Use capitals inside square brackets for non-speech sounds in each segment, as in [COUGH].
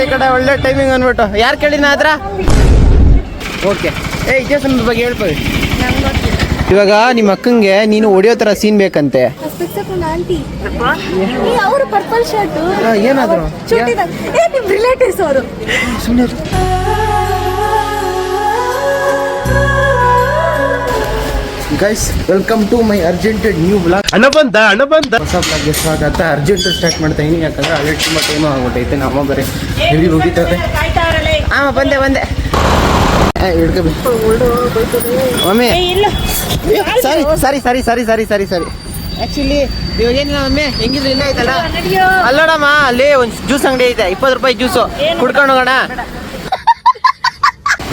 ಈ ಕಡೆ ಒಳ್ಳೆ ಟೈಮಿಂಗ್ ಅಂದ್ಬಿಟ್ಟು ಯಾರು ಕೇಳಿನ ಆದ್ರ? ಓಕೆ ಏ ದೇವಸ್ಥಾನದ ಬಗ್ಗೆ ಹೇಳ್ಕೊಳ್ಳಿ ಇವಾಗ ನಿಮ್ಮ ಅಕ್ಕಂಗೆ ನೀನು ಹೊಡಿಯೋ ಥರ ಸೀನ್ ಬೇಕಂತೆ. ಏನಾದ್ರು? ಸುಮ್ಮನೆ ಗೈಸ್ ವೆಲ್ಕಮ್ ಟು ಮೈ ಅರ್ಜೆಂಟೆಡ್ ನ್ಯೂ ಬ್ಲಾಗ್ ಅಣ್ಣ ಬಂದ ಅಣ್ಣ ಬಂದ ಹೊಸ ಬ್ಲಾಗ್ಗೆ ಸ್ವಾಗತ. ಅರ್ಜೆಂಟ್ ಸ್ಟಾರ್ಟ್ ಮಾಡ್ತಾ ಇದೀನಿ ಯಾಕಂದ್ರೆ ಅಲ್ಲಿ ತುಂಬ ಟೈಮ್ ಆಗ್ಬಿಟ್ಟೈತೆ ನಮ್ಮ ಬರೀ ಹೆವಿ ಹೋಗಿದ್ದಾರೆ. ಹಾಂ ಬಂದೆ ಬಂದೆ. ಹಿಡ್ಕೋಬೇಕು ಮಮ್ಮಿ. ಸರಿ ಸರಿ ಸರಿ ಸರಿ ಸರಿ ಸರಿ ಸರಿ. ಆ್ಯಕ್ಚುಲಿ ಇವಾಗ ಏನಿಲ್ಲ ಮಮ್ಮಿ ಹೆಂಗಿದ್ರು ಇಲ್ಲ ಐತಲ್ಲ? ಅಲ್ಲೋಡಮ್ಮ ಅಲ್ಲಿ ಒಂದು ಜ್ಯೂಸ್ ಅಂಗಡಿ ಐತೆ ಇಪ್ಪತ್ತು ರೂಪಾಯಿ ಜ್ಯೂಸು ಕುಡ್ಕೊಂಡು ಹೋಗೋಣ.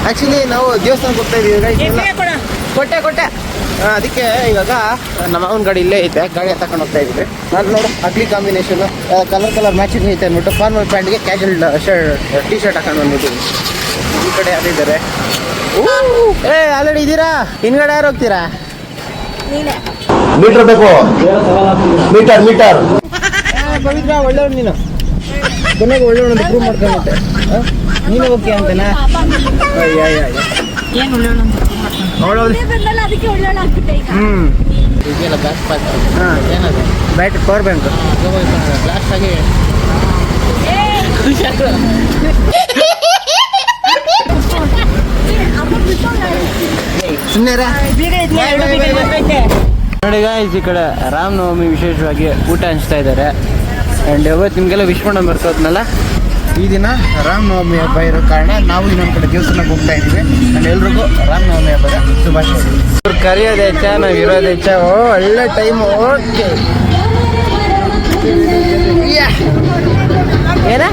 ಆ್ಯಕ್ಚುಲಿ ನಾವು ದೇವಸ್ಥಾನಕ್ಕೆ ಹೋಗ್ತಾ ಇದೀವಿ ಕೊಟ್ಟೆ ಕೊಟ್ಟೆ. ಅದಕ್ಕೆ ಇವಾಗ ನಮ್ಮ ಅವನ ಗಾಡಿ ಇಲ್ಲೇ ಐತೆ ಗಾಡಿ ತಕೊಂಡು ಹೋಗ್ತಾ ಇದ್ದೀವಿ ನಾನು ನೋಡು ugly combination colour colour matching ಐತೆ ಅಂದ್ಬಿಟ್ಟು ಫಾರ್ಮಲ್ ಪ್ಯಾಂಟ್ಗೆ ಕ್ಯಾಶುವಲ್ ಶರ್ಟ್ ಟಿ ಶರ್ಟ್ ಹಾಕೊಂಡು ಬಂದ್ಬಿಟ್ಟಿವಿ ಈ ಕಡೆ ಯಾರಿದ್ದಾರೆ ಏ ಆಲ್ರೆಡಿ ಇದ್ದೀರಾ ಹಿಂದ್ಗಡೆ ಯಾರು ಹೋಗ್ತೀರಾ? ಮೀಟರ್ ಬೇಕು. ಮೀಟರ್ ಮೀಟರ್ ಪವಿತ್ರ ಒಳ್ಳೆಯವ್ರು ನೀನು. ಕೊನೆಗೆ ಒಳ್ಳೆಯವ್ರು ಅಂತ ಪ್ರೂವ್ ಮಾಡ್ಕೊಂಡೆ ನೀನು ಓಕೆ ಅಂತನಾ? ಅಯ್ಯ ಅಯ್ಯ ಅಯ್ಯ ಅವಳವ್ರು ಹ್ಮ್. ಇದೆಲ್ಲ ಬ್ಯಾಕ್ ಪ್ಯಾಕ್ ಹಾಂ. ಏನದು? ಬ್ಯಾಟ್ರಿ ಪವರ್ ಬ್ಯಾಂಕ್ ಆಗಿ ಸುಮ್ಮನೆ ನೋಡಿ ಗಾಯ್ಸ್ ಈ ಕಡೆ ರಾಮನವಮಿ ವಿಶೇಷವಾಗಿ ಊಟ ಹಂಚ್ತಾ ಇದ್ದಾರೆ. ಆ್ಯಂಡ್ ಇವತ್ತು ನಿಮಗೆಲ್ಲ ವಿಶ್ ಮಾಡೋ ಮರ್ತೋದ್ನಲ್ಲ ಈ ದಿನ ರಾಮನವಮಿ ಹಬ್ಬ ಇರೋ ಕಾರಣ ನಾವು ಇನ್ನೊಂದು ಕಡೆ ದೇವಸ್ಥಾನಕ್ಕೆ ಹೋಗ್ತಾ ಇದ್ದೀವಿ. ನಾನು ಎಲ್ರಿಗೂ ರಾಮನವಮಿ ಹಬ್ಬದ ಶುಭಾಶಯ. ಇವ್ರು ಕರೆಯೋದು ಹೆಚ್ಚ ನಾವು ಇರೋದು ಹೆಚ್ಚ ಓ, ಒಳ್ಳೆ ಟೈಮ್ ಓಕೆ. ಏನ?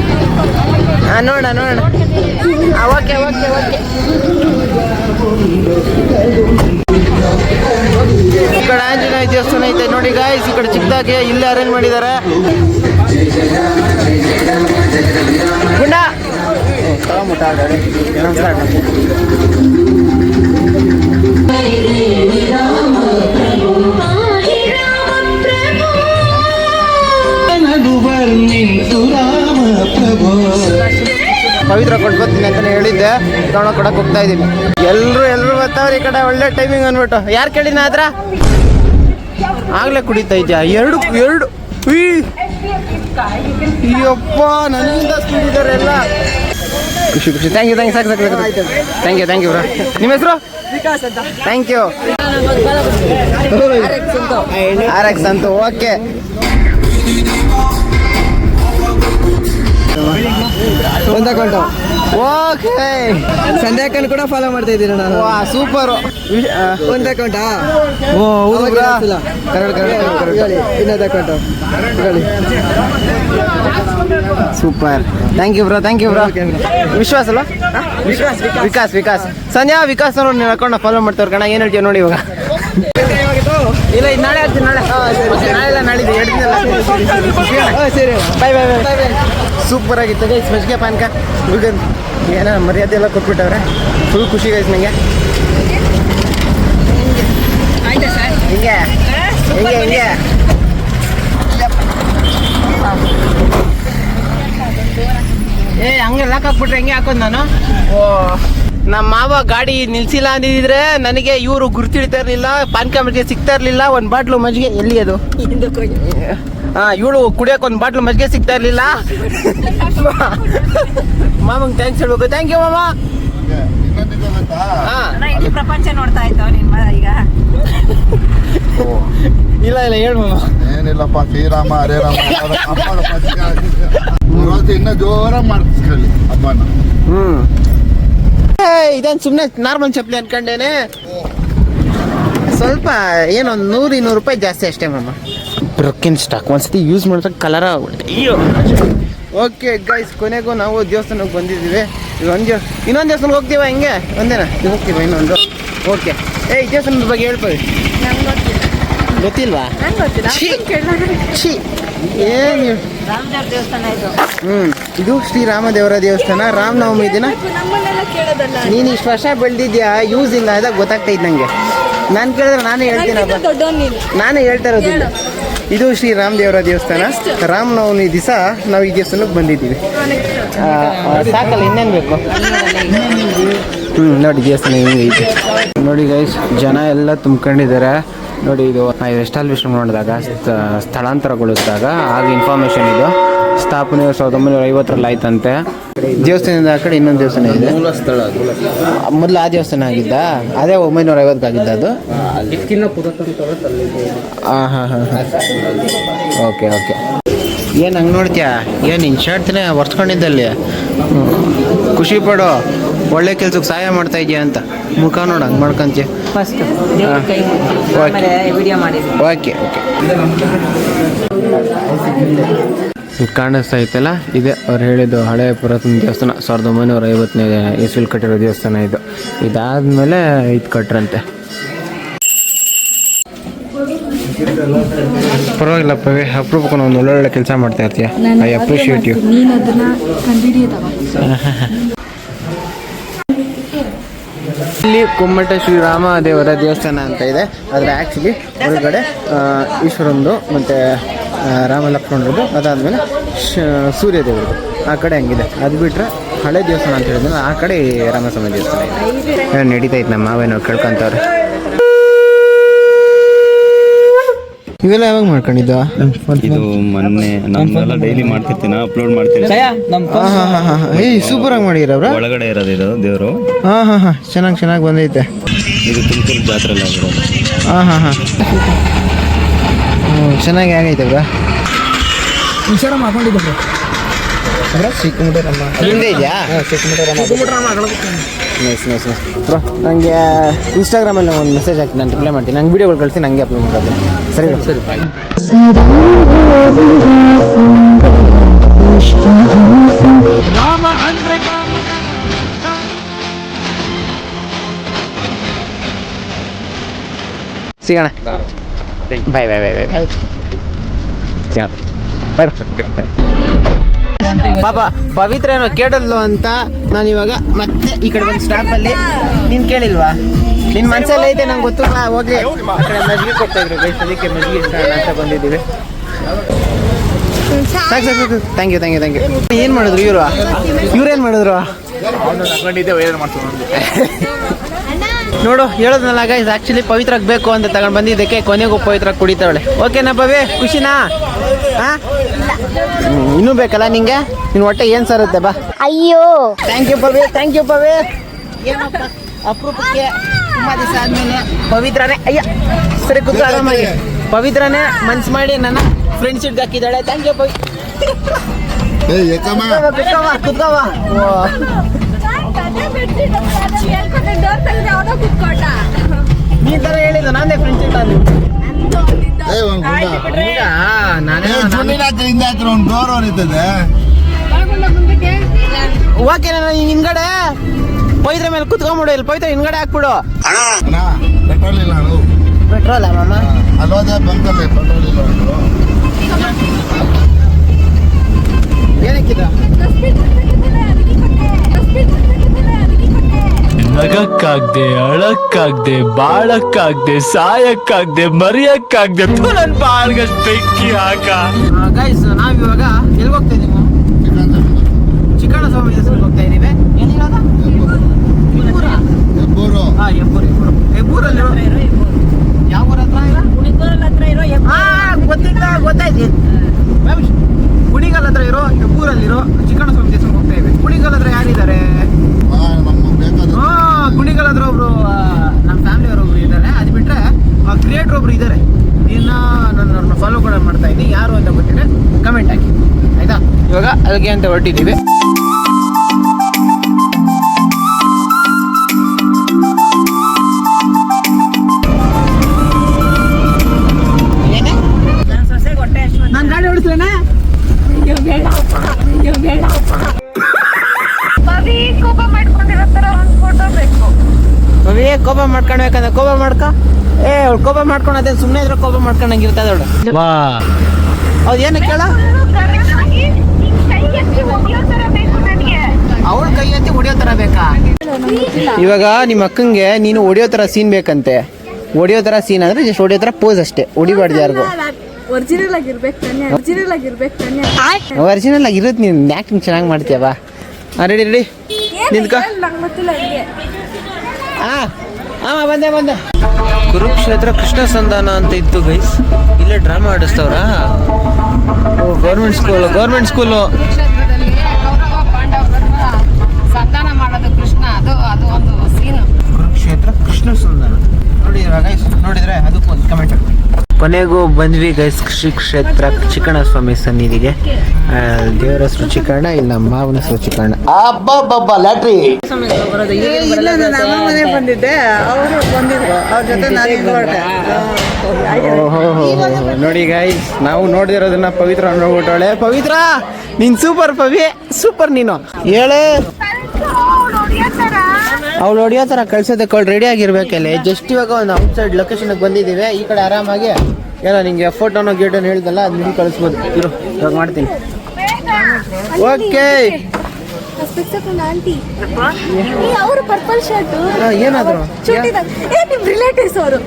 ಹಾಂ ನೋಡ ನೋಡ ಓಕೆ ಓಕೆ ಓಕೆ. ಕಡೆ ಆಂಜನೇಯ ದೇವಸ್ಥಾನ ಐತೆ. ನೋಡಿ ಗಾಯ್ಸ್ ಈ ಕಡೆ ಚಿಕ್ಕದಾಗಿ ಇಲ್ಲೇ ಅರೇಂಜ್ ಮಾಡಿದ್ದಾರೆ. ಬರ್ತೀನಿ ನಮಸ್ಕಾರ ಪವಿತ್ರ ಕೊಟ್ಕೊತೀನಿ ಅಂತಾನೆ ಹೇಳಿದ್ದೆ. ನೋಡೋ ಕೊಡಕ್ ಹೋಗ್ತಾ ಇದೀನಿ ಎಲ್ಲರೂ ಎಲ್ಲರೂ ಬರ್ತಾವ್ರೆ ಈ ಕಡೆ ಒಳ್ಳೆ ಟೈಮಿಂಗ್ ಅಂದ್ಬಿಟ್ಟು. ಯಾರು ಕೇಳಿನ ಆದ್ರ? ಆಗ್ಲೇ ಕುಡಿತಾ ಇದ್ಯಾ? ಎರಡು ಎರಡು. ಅಯ್ಯಪ್ಪ ನನ್ನಿಂದ ಎಲ್ಲ ಖುಷಿ ಖುಷಿ. ಥ್ಯಾಂಕ್ ಯು ಥ್ಯಾಂಕ್ ಯು ಸಾಕು ಸಾಕು thank you thank you bro ನಿಮ್ಮ ಹೆಸರು? ಥ್ಯಾಂಕ್ ಯು ಆರ್ ಎಕ್ಸ್ ಅಂತ ಓಕೆ. ಒಂದು ಓಕೆ ಸಂಧ್ಯಾಕನ್ ಕೂಡ ಫಾಲೋ ಮಾಡ್ತಾ ಇದ್ದೀನಿ ನಾನು. ವಾ ಸೂಪರ್ ಒಂದು ಅಕೌಂಟಾ ಓ ಹೌದು. ಕರೆಕ್ಟ್ ಕರೆಕ್ಟ್ ಕರೆಕ್ಟ್ ಇನ್ನೊಂದು ಅಕೌಂಟು ಹೇಳಿ. Super thank you bro thank you bro ವಿಶ್ವಾಸ ವಿಶ್ವಾಸ್ ಅಲ್ಲ? ವಿಕಾಸ್. ವಿಕಾಸ್ ವಿಕಾಸ್. ಸಂಜೆ ವಿಕಾಸ್ ಅವ್ರು ನಿನ್ನ ಅಕೌಂಟ್ ಫಾಲೋ ಮಾಡ್ತಾರೆ ಕಣ ಏನು ಹೇಳ್ತೀವಿ ನೋಡಿ ಇವಾಗ. ಇಲ್ಲ ಇದು ನಾಳೆ ಆಗ್ತೀನಿ ನಾಳೆ. ನಾಳೆ ನಾಳಿದ್ದು ಎರಡು ದಿನ ಸರಿ ಬಾಯ್ ಬಾಯ್ ಬಾಯ್ ಸೂಪರ್ ಆಗಿತ್ತು ಗೈಸ್ ಮಜ್ಜಿಗೆ ಪಾನಕ. ಹುಡುಗನ್ ಏನೋ ಮರ್ಯಾದೆ ಎಲ್ಲ ಕೊಟ್ಬಿಟ್ಟವ್ರೆ. ಫುಲ್ ಖುಷಿ ಗೈಸ್ ನನಗೆ ಹಿಂಗೆ? ಹಿಂಗೆ ಹಿಂಗೆ? ಏ ಹಂಗೆ ಲಾಕ್ ಹಾಕ್ಬಿಟ್ರೆ ಹೆಂಗೆ ಹಾಕೋದು ನಾನು? ಓ ನಮ್ಮ ಮಾವ ಗಾಡಿ ನಿಲ್ಸಿಲ್ಲ ಅಂದಿದ್ರೆ ನನಗೆ ಇವರು ಗುರ್ತಿಡ್ತಾ ಇರಲಿಲ್ಲ ಪಾನ್ ಮಜ್ಜಿಗೆ ಸಿಗ್ತಾ ಇರಲಿಲ್ಲ ಒಂದು ಬಾಟ್ಲು ಮಜ್ಜಿಗೆ ಎಲ್ಲಿ ಅದು? [LAUGHS] ಇವಳು ಕುಡಿಯಕ್ಕೆ ಒಂದು ಬಾಟ್ಲು ಮಜ್ಜಿಗೆ ಸಿಗ್ತಾ ಇರಲಿಲ್ಲ. [LAUGHS] ಮಾಮಂಗೆ ಥ್ಯಾಂಕ್ಸ್ ಹೇಳ್ಬೇಕು. ಥ್ಯಾಂಕ್ ಯು ಮಾಮ. ಇಡೀ ಪ್ರಪಂಚ ನೋಡ್ತಾ ಇತ್ತು ನಿನ್ ಮಗ ಈಗ. ಇಲ್ಲ ಇಲ್ಲ ಹೇಳು ಮಾಮ. ಏನಿಲ್ಲಪ್ಪ ಶ್ರೀರಾಮ ಹರೇ ರಾಮ ಇನ್ನ ಜೋರ ಮಾಡಿಸ್ಕೊಳ್ಳಿ ಹಬ್ಬನ ಹ್ಮ್. ಇದೇನು ಸುಮ್ಮನೆ ನಾರ್ಮಲ್ ಚಪ್ಪಲಿ ಅನ್ಕೊಂಡೇನೆ? ಸ್ವಲ್ಪ ಏನೋ ಒಂದು ನೂರು ಇನ್ನೂರು ರೂಪಾಯಿ ಜಾಸ್ತಿ ಅಷ್ಟೇ ಮಾಮ. Broken stock. ಒಂದ್ಸತಿ ಯೂಸ್ ಮಾಡಿದ್ರೆ ಕಲರ್ ಆಗ್ಬಿಡುತ್ತೆ. ಅಯ್ಯೋ. ಓಕೆ ಗೈಸ್ ಕೊನೆಗೂ ನಾವು ದೇವಸ್ಥಾನಕ್ಕೆ ಬಂದಿದ್ದೀವಿ. ಈಗ ಒಂದು ಇನ್ನೊಂದು ದೇವಸ್ಥಾನಕ್ಕೆ ಹೋಗ್ತೀವ ಹಿಂಗೆ? ಒಂದೇನಾ? ಹೋಗ್ತೀವ ಇನ್ನೊಂದು? ಓಕೆ ಏ ಈ ದೇವಸ್ಥಾನದ ಬಗ್ಗೆ ಹೇಳ್ಕೊಳ್ಳಿ. ಗೊತ್ತಿಲ್ವಾ? ಏನು ರಾಮದೇವ್ರ ದೇವಸ್ಥಾನ ಇದು. ಶ್ರೀ ಇದು ಶ್ರೀರಾಮದೇವರ ದೇವಸ್ಥಾನ ರಾಮನವಮಿ ದಿನ. ನೀನ್ ಇಷ್ಟು ವರ್ಷ ಬೆಳೆದಿದ್ಯಾ ಯೂಸ್ ಇಲ್ಲ ಅದಾಗ ಗೊತ್ತಾಗ್ತೈತೆ ನನಗೆ ನಾನು ಕೇಳಿದ್ರೆ ನಾನೇ ಹೇಳ್ತೀನಿ ನೀನು. ಹೇಳ್ತಾ ಇರೋದು ಇದು ಶ್ರೀ ರಾಮದೇವರ ದೇವಸ್ಥಾನ. ರಾಮನವಮಿ ದಿವಸ ನಾವು ಈ ದೇವಸ್ಥಾನಕ್ಕೆ ಬಂದಿದ್ದೀವಿ. ಸಾಕಲ್ಲ ಇನ್ನೇನು ಬೇಕು? ಹ್ಞೂ ನೋಡಿ ದೇವಸ್ಥಾನ ಹಿಂಗೆ ಐತೆ ನೋಡಿ ಗೈಸ್ ಜನ ಎಲ್ಲ ತುಂಬ್ಕೊಂಡಿದ್ದಾರೆ. ನೋಡಿ ಇದು ಎಸ್ಟಾಬ್ಲಿಷ್ ಮಾಡಿದಾಗ ಸ್ಥ- ಸ್ಥಳಾಂತರಗೊಳಿಸಿದಾಗ ಆಗ ಇನ್ಫಾರ್ಮೇಶನ್ ಇದು. ಸ್ಥಾಪನೆ ಸಾವಿರದ ಒಂಬೈನೂರ ಐವತ್ತರಲ್ಲಿ ಆಯ್ತಂತೆ. ದೇವಸ್ಥಾನದಿಂದ ಆ ಕಡೆ ಇನ್ನೊಂದು ದೇವಸ್ಥಾನ ಇದೆ. ಮೂಲ ಸ್ಥಳ ಮೊದಲು ಆ ದೇವಸ್ಥಾನ ಆಗಿದ್ದ? ಅದೇ ಒಂಬೈನೂರ ಐವತ್ತಕ್ಕಾಗಿದ್ದ ಅದು? ಹಾಂ ಹಾಂ ಹಾಂ. Okay okay. ಏನು ಹಂಗೆ ನೋಡ್ತೀಯಾ? ಏನು ಇನ್ನು ಶರ್ಟ್ನೇ ಒರ್ಸ್ಕೊಂಡಿದ್ದಲ್ಲಿ. ಖುಷಿ ಪಡು. ಒಳ್ಳೆ ಕೆಲ್ಸಕ್ಕೆ ಸಹಾಯ ಮಾಡ್ತಾ ಇದೆಯಾ ಅಂತ? ಮುಖ ನೋಡ ಹಂಗೆ ಮಾಡ್ಕೊಂತೀಯ? ಫಸ್ಟ್ ದೇವ್ರ ಕೈ ಮುಗ್ದು. ಆಮೇಲೆ ವಿಡಿಯೋ ಮಾಡಿದ್ವಿ ಓಕೆ ಓಕೆ ಇದು ಕಾಣಿಸ್ತಾ ಇತ್ತಲ್ಲ ಇದೆ ಅವ್ರು ಹೇಳಿದ್ದು ಹಳೆ ಪುರಾತನ ದೇವಸ್ಥಾನ ಸಾವಿರದ ಒಂಬೈನೂರ ಐವತ್ತನೇ ಇಸ್ವಿಲ್ ಕಟ್ಟಿರೋ ದೇವಸ್ಥಾನ ಇದು. ಇದಾದ್ಮೇಲೆ ಇದು ಕಟ್ರಂತೆ. ಪರವಾಗಿಲ್ಲ ಪವಿ ಅಪರೂಪಕ್ಕೆ ಒಂದು ಒಳ್ಳೊಳ್ಳೆ ಕೆಲಸ ಮಾಡ್ತಾ ಇರ್ತೀಯ. ಐ ಅಪ್ರಿಷಿಯೇಟ್ ಯು ನೀನು ಅದನ್ನ ಕಂಡುಹಿಡಿಯೋದವ [LAUGHS] ಇಲ್ಲಿ ಕುಮ್ಮಟ ಶ್ರೀರಾಮ ದೇವರ ದೇವಸ್ಥಾನ ಅಂತ ಇದೆ. ಆದರೆ ಆ್ಯಕ್ಚುಲಿ ಆ, ಈಶ್ವರಂದು ಮತ್ತು ರಾಮ ಲಕ್ಷ್ಮಣರದು ಅದಾದಮೇಲೆ ಸೂರ್ಯ ದೇವರದು ಆ ಕಡೆ ಹಂಗಿದೆ. ಅದು ಬಿಟ್ಟರೆ ಹಳೆ ದೇವಸ್ಥಾನ ಅಂತ ಹೇಳಿದ್ರೆ ಆ ಕಡೆ ರಾಮಸ್ವಾಮಿ ದೇವಸ್ಥಾನ ಇದೆ. ಏನೋ ನಡೀತಾ ಇತ್ತು ನಮ್ಮ ಮಾವೇನೋ ಕೇಳ್ಕೊಂತವ್ರೆ. ಇವೆಲ್ಲ ಯಾವಾಗ ಮಾಡ್ಕೊಂಡಿದ್ದ? ಇದು ಮೊನ್ನೆ ನಮ್ಮೆಲ್ಲ ಡೈಲಿ ಮಾಡ್ತಿರ್ತೀನಿ ಅಪ್ಲೋಡ್ ಮಾಡ್ತೀನಿ ಹಾಂ ಹಾಂ ಹಾಂ ಹಾಂ. ಏಯ್ ಸೂಪರಾಗಿ ಮಾಡಿರವ್ರ ಒಳಗಡೆ ಇರೋದು ಇದು ದೇವರು. ಹಾಂ ಹಾಂ ಹಾಂ. ಚೆನ್ನಾಗಿ ಚೆನ್ನಾಗಿ ಬಂದೈತೆ. ಇದು ತುಮಕೂರು ಜಾತ್ರೆ ಅಲ್ಲ ಹಾಂ ಹಾಂ ಹಾಂ. ಹ್ಞೂ ಚೆನ್ನಾಗಿ ಆಗೈತೆ ಬ್ರಾ. ಹಿಂದೆ ಇದೆಯಾ ನೈಸ್ ನೈಸ್ ನೈಸ್ ಬ್ರೋ ನನಗೆ ಇನ್ಸ್ಟಾಗ್ರಾಮಲ್ಲಿ ಒಂದು ಮೆಸೇಜ್ ಹಾಕಿ ನಾನು ರಿಪ್ಲೈ ಮಾಡ್ತೀನಿ. ನಂಗೆ ವೀಡಿಯೋಗಳು ಕಳಿಸಿ ನನಗೆ ಅಪ್ಲೋಡ್ ಮಾಡೋದು ಸರಿ bro? ಸರಿ ಸಿಗೋಣ ಬಾಯ್ ಬಾಯ್ ಬಾಯ್ ಬಾಯ್ ಬಾಯ್ ಸಿಗೋಣ ಬಾಯ್ ಪಾಪ ಪವಿತ್ರ ಏನೋ ಕೇಳಲ್ಲು ಅಂತ ನಾನು ಇವಾಗ ಮತ್ತೆ ಈ ಕಡೆ ಬಂದು ಸ್ಟಾಪಲ್ಲಿ ನೀನು ಕೇಳಿಲ್ವಾ? ನಿನ್ನ ಮನಸ್ಸಲ್ಲಿ ಐತೆ ನಂಗೆ ಗೊತ್ತು. ಹೋಗ್ಲಿ. ಆ ಕಡೆ ಮಜ್ಜಿಗೆ ಕೊಡ್ತಾ ಇದ್ರು ಗೈಸ್ ಅದಕ್ಕೆ ಮಜ್ಜಿಗೆ ಇಷ್ಟ ಅಂತ ಬಂದಿದ್ದೀವಿ. ಸಾಕು ಸಾಕು ಸಾಕು. Thank you thank you thank you ಏನು ಮಾಡಿದ್ರು ಇವರು? ಇವ್ರು ಏನು ಮಾಡಿದ್ರು ನೋಡು ಹೇಳೋದ್ನಲ್ಲ ಗೈಸ್ ಆಕ್ಚುಲಿ ಪವಿತ್ರಕ್ಕೆ ಬೇಕು ಅಂತ ತಗೊಂಡು ಬಂದಿದ್ದಕ್ಕೆ ಕೊನೆಗೂ ಪವಿತ್ರ ಕುಡಿತಾವಳೆ. ಓಕೆನಾ ಭವ್ಯ ಖುಷಿನಾ? ಹಾ? ಇನ್ನೂ ಬೇಕಲ್ಲ ನಿಂಗೆ? ನಿನ್ನ ಹೊಟ್ಟೆ ಏನು ಸರುತ್ತೆ ಬಾ. ಅಯ್ಯೋ. Thank you Pavi thank you Pavi ಏನಪ್ಪ ಅಪರೂಪಕ್ಕೆ ತುಂಬ ದಿವಸ ಆದ್ಮೇಲೆ ಪವಿತ್ರನೇ. ಅಯ್ಯ ಸರಿ ಕೂತು ಆರಾಮಾಗಿ. ಪವಿತ್ರನೇ ಮನ್ಸು ಮಾಡಿ ನನ್ನ ಫ್ರೆಂಡ್ಸ್ ಇಟ್ಟು ಹಾಕಿದ್ದಾಳೆ. ಥ್ಯಾಂಕ್ ಯು ಪವಿ ಏ ಏಕಮ್ಮ. ಕುತ್ಕೋವ ಕುತ್ಕೋವ ಓ ಡೋರ್ ತೆಗೆದು ಯಾವ್ದೋ ಕುತ್ಕೊಂಡ ನೀ ಹೇಳಿದ ನಾನೇ ಅಲ್ಲಿ ಓಕೆ ನಾನು ಹಿಂಗಡೆ ಪೈದ್ರ ಮೇಲೆ ಕುತ್ಕೊಂಬಿಡು ಇಲ್ಲಿ ಪೈತ್ರ ಹಿಂಗಡೆ ಹಾಕ್ಬಿಡು. ಅಣ್ಣ ಪೆಟ್ರೋಲ್ ಇಲ್ಲ ಪೆಟ್ರೋಲ್ ಬಂಕಲ್ಲಿ ಪೆಟ್ರೋಲ್ ಇಲ್ಲ ನಗಕ್ಕಾಗ್ದೆ ಅಳಕ್ಕಾಗ್ದೆ ಬಾಳಕ್ಕಾಗ್ದೆ ಸಾಯಕ್ಕಾಗ್ದೆ ಮರಿಯಕ್ಕಾಗ್ದೆ ನನ್ ಬಾಳ್ಗಷ್ಟು ಬೆಂಕಿ ಹಾಕ ಗೈಸ್ ನಾವ್ ಇವಾಗ ಎಲ್ಲಿ ಹೋಗ್ತಾ ಇದೀವಿ? ಚಿಕ್ಕಣ ಸ್ವಾಮಿ ಹೆಸರು ಹೋಗ್ತಾ ಇದೀವಿ. ಎಲ್ಲಿರೋದು ಹೆಬ್ಬೂರು ಹಾ ಯಾವ ಊರ ಹತ್ರ ಹುಡುಗರಲ್ಲಿ ಹತ್ರ ಇರೋ ಗೊತ್ತಿಲ್ಲ ಗೊತ್ತಾಯ್ತು. ಕುಣಿಗಲ್ ಹತ್ರ ಇರೋ ಹೆಬ್ಬೂರಲ್ಲಿರೋ ಚಿಕ್ಕಣ್ಣ ಸ್ವಾಮಿ ಹೆಸರಿಗೆ ಹೋಗ್ತಾ ಇದ್ವಿ. ಕುಣಿಗಲ್ ಹತ್ರ ಯಾರಿದ್ದಾರೆ? ಹಾ ಒಬ್ರು ನಮ್ಮ ಫ್ಯಾಮಿಲಿ ಒಬ್ರು ಇದ್ದಾರೆ ಅದು ಬಿಟ್ಟರೆ ಕ್ರಿಯೇಟರ್ ಒಬ್ರು ಇದ್ದಾರೆ ಇನ್ನ ನನ್ನ ಫಾಲೋ ಕೂಡ ಮಾಡ್ತಾ ಇದ್ದೀನಿ. ಯಾರು ಅಂತ ಗೊತ್ತಿದ್ರೆ ಕಮೆಂಟ್ ಹಾಕಿ. ಆಯ್ತಾ? ಇವಾಗ ಅದಕ್ಕೆ ಅಂತ ಹೊರಟಿದ್ದೀವಿ. ನಾನು ಗಾಡಿ ಓಡಿಸ್ಲೇನಾ ಬರೀ ಕೋಪ ಮಾಡ್ಕೊಳ್ಬೇಕಂದ್ರೆ ಕೋಪ ಮಾಡ್ಕೊ? ಏ ಅವ್ಳು ಕೋಪ ಮಾಡ್ಕೊಂಡು ಅದೇ ಸುಮ್ಮನೆ ಇದ್ರೆ ಕೋಪ ಮಾಡ್ಕೊಂಡಂಗೆ ಇರ್ತದೆ ಅವಳು ವಾ. ಹೌದು ಏನು ಕೇಳ? ಅವಳ ಕೈ ಎತ್ತಿ ಹೊಡಿಯೋ ಥರ ಬೇಕಾ? ಇವಾಗ ನಿಮ್ಮ ಅಕ್ಕಂಗೆ ನೀನು ಹೊಡಿಯೋ ಥರ ಸೀನ್ ಬೇಕಂತೆ. ಹೊಡಿಯೋ ಥರ ಸೀನ್ ಅಂದ್ರೆ ಜಸ್ಟ್ ಹೊಡಿಯೋ ಥರ ಪೋಸ್ ಅಷ್ಟೇ. ಹೊಡಿಬಾರ್ದು ಯಾರಿಗೂ. ಒರಿಜಿನಲ್ ಆಗಿರ್ಬೇಕು ತಾನೆ ಒರಿಜಿನಲ್ ಆಗಿರ್ಬೇಕು ತಾನೆ ಒರಿಜಿನಲ್ ಆಗಿ ನೀನು ಆ್ಯಕ್ಟಿಂಗ್ ಚೆನ್ನಾಗಿ ಮಾಡ್ತೀಯವಾ ಹಾಂ ರೆಡಿ ರೆಡಿ ನಿಂತ್ಕೊ. ಹಾಂ ಹಾಂ ಬಂದೆ ಬಂದೆ. ಕುರುಕ್ಷೇತ್ರ ಕೃಷ್ಣ ಸಂಧಾನ ಅಂತ ಇತ್ತು ಗೈಸ್. ಇಲ್ಲೇ ಡ್ರಾಮಾ ಆಡಿಸ್ತವ್ರಾ? ಓ ಗೌರ್ಮೆಂಟ್ ಸ್ಕೂಲು ಗೌರ್ಮೆಂಟ್ ಸ್ಕೂಲು ಸಂಧಾನ ಮಾಡೋದು ಕೃಷ್ಣ. ಅದು ಅದು ಒಂದು ಸೀನು ಕುರುಕ್ಷೇತ್ರ ಕೃಷ್ಣ ಸಂಧಾನ. ನೋಡಿದ್ರ ಗೈಸ್ ನೋಡಿದ್ರೆ ಅದಕ್ಕೊಂದು ಒಂದು ಕಮೆಂಟ್ ಕೊನೆಗೂ ಬಂದ್ವಿ ಗೈಸ್ ಶ್ರೀ ಕ್ಷೇತ್ರ ಚಿಕ್ಕಣ ಸ್ವಾಮಿ ಸನ್ನಿಧಿಗೆ. ದೇವರ ಹೆಸರು ಚಿಕ್ಕಣ್ಣ ಇಲ್ಲ ನಮ್ಮ ಮಾವನ ಹೆಸರು ಚಿಕ್ಕಣ್ಣ ಅಬ್ಬಬ್ಬಬ್ಬ ಲ್ಯಾಟ್ರಿ. ಇಲ್ಲ ನಾನು ಅಮ್ಮ ಮನೆ ಬಂದಿದ್ದೆ. ಅವರು ಬಂದಿದ್ರು. ಅವ್ರ ಜೊತೆ ನಾನು ನೋಡಿ ಗೈಸ್ ನಾವು ನೋಡ್ದಿರೋದನ್ನ ಪವಿತ್ರ ನೋಡ್ಬಿಟ್ಟವಳೆ ಪವಿತ್ರ ನೀನ್ ಸೂಪರ್ ಪವಿ ಸೂಪರ್ ನೀನು. ಹೇಳೆ. ಅವ್ಳು ಹೊಡಿಯೋ ಥರ ಕಳ್ಸೋದಕ್ಕೆ ಅವ್ಳು ರೆಡಿ ಆಗಿರ್ಬೇಕಲ್ಲ ಜಸ್ಟ್ ಇವಾಗ ಒಂದು ಔಟ್ಸೈಡ್ ಲೊಕೇಶನ್ಗೆ ಬಂದಿದ್ದೀವಿ. ಈ ಕಡೆ ಆರಾಮಾಗಿ ಏನೋ ನಿಂಗೆ ಫೋಟೋನೋ ಗೇಟೋನು ಹೇಳ್ದಲ್ಲ ಅದು ನಿಮ್ಗೆ ಕಳಿಸ್ಬೋದು. ಇರು ಇವಾಗ ಮಾಡ್ತೀನಿ. ಓಕೆ ಆಂಟಿ ಅವರು ಪರ್ಪಲ್ ಶರ್ಟ್ ಏನಾದ್ರು? ಚೂಟಿದಾಗ ಏ ನಿಮ್ ರಿಲೇಟಿವ್ಸ್ ಅವರು